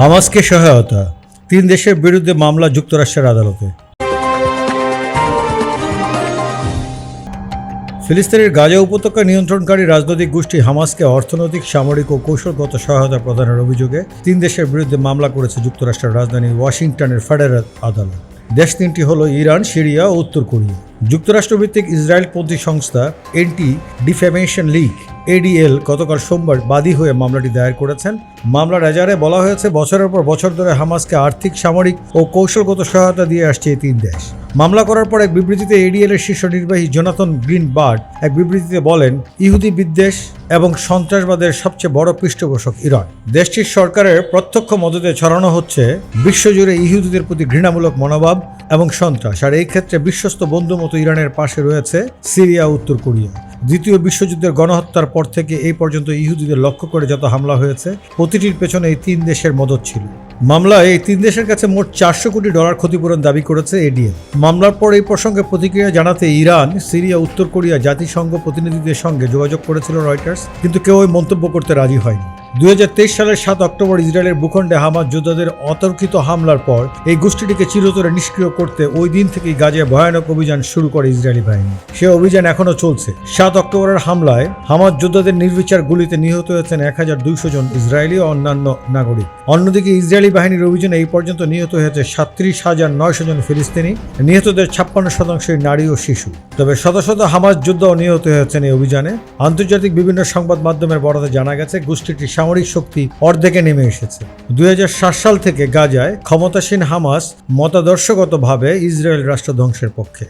হামাসকে সহায়তা। তিন দেশের বিরুদ্ধে মামলা যুক্তরাষ্ট্রের আদালতে। ফিলিস্তিনের গাজা উপত্যকা নিয়ন্ত্রণকারী রাজনৈতিক গোষ্ঠী হামাসকে অর্থনৈতিক, সামরিক ও কৌশলগত সহায়তা প্রদানের অভিযোগে তিন দেশের বিরুদ্ধে মামলা করেছে যুক্তরাষ্ট্রের রাজধানী ওয়াশিংটনের ফেডারেল আদালত। দেশ তিনটি হল ইরান, সিরিয়া ও উত্তর কোরিয়া। যুক্তরাষ্ট্রভিত্তিক ইসরায়েলপন্থী সংস্থা এন্টি ডিফেমেশন লিগ এডিএল গতকাল সোমবার বাদী হয়ে মামলাটি দায়ের করেছেন। মামলার এজারে বলা হয়েছে, বছরের পর বছর ধরে হামাসকে আর্থিক, সামরিক ও কৌশলগত সহায়তা দিয়ে আসছে এই তিন দেশ। মামলা করার পর এক বিবৃতিতে এডিএল এর শীর্ষ নির্বাহী জোনাথন গ্রিন বার্ড এক বিবৃতিতে বলেন, ইহুদি বিদ্বেষ এবং সন্ত্রাসবাদের সবচেয়ে বড় পৃষ্ঠপোষক ইরান। দেশটির সরকারের প্রত্যক্ষ মদতে ছড়ানো হচ্ছে বিশ্বজুড়ে ইহুদিদের প্রতি ঘৃণামূলক মনোভাব এবং সন্ত্রাস। আর এই ক্ষেত্রে বিশ্বস্ত বন্ধু মতো ইরানের পাশে রয়েছে সিরিয়া, উত্তর কোরিয়া। দ্বিতীয় বিশ্বযুদ্ধের গণহত্যার পর থেকে এই পর্যন্ত ইহুদিদের লক্ষ্য করে যত হামলা হয়েছে, প্রতিটির পেছনে এই তিন দেশের মদত ছিল। মামলায় এই তিন দেশের কাছে মোট চারশো কোটি ডলার ক্ষতিপূরণ দাবি করেছে এডিএম। মামলার পর এই প্রসঙ্গে প্রতিক্রিয়া জানাতে ইরান, সিরিয়া, উত্তর কোরিয়া, জাতিসংঘ প্রতিনিধিদের সঙ্গে যোগাযোগ করেছিল রয়টার্স, কিন্তু কেউ ওই মন্তব্য করতে রাজি হয়নি। দুই হাজার তেইশ সালের সাত অক্টোবর ইসরায়েলের ভূখণ্ডে হামাজ যোদ্ধাদের অতর্কিত হামলার পর এই গোষ্ঠীটিকে চিরতরে নিষ্ক্রিয় করতে ওই দিন থেকেই গাজায় ভয়ানক অভিযান শুরু করে ইসরায়েলি বাহিনী। সে অভিযান এখনও চলছে। সাত অক্টোবরের হামলায় হামাজ যোদ্ধাদের নির্বিচার গুলিতে নিহত হয়েছেন এক হাজার দুইশো জন ইসরায়েলি ও অন্যান্য নাগরিক। অন্যদিকে ইসরায়েলি বাহিনীর অভিযানে এই পর্যন্ত নিহত হয়েছে সাত্রিশ হাজার নয়শো জন ফিলিস্তিনি। নিহতদের ছাপ্পান্ন শতাংশই নারী ও শিশু। তবে শত শত হামাজ যোদ্ধাও নিহত হয়েছেন এই অভিযানে। আন্তর্জাতিক বিভিন্ন সংবাদ মাধ্যমের বরাতে জানা গেছে, গোষ্ঠীটি সামরিক শক্তি অর্ধেকে নেমে এসেছে। দুই হাজার সাত সাল থেকে গাজায় ক্ষমতাসীন হামাস মতাদর্শগতভাবে ইসরায়েল রাষ্ট্র ধ্বংসের পক্ষে।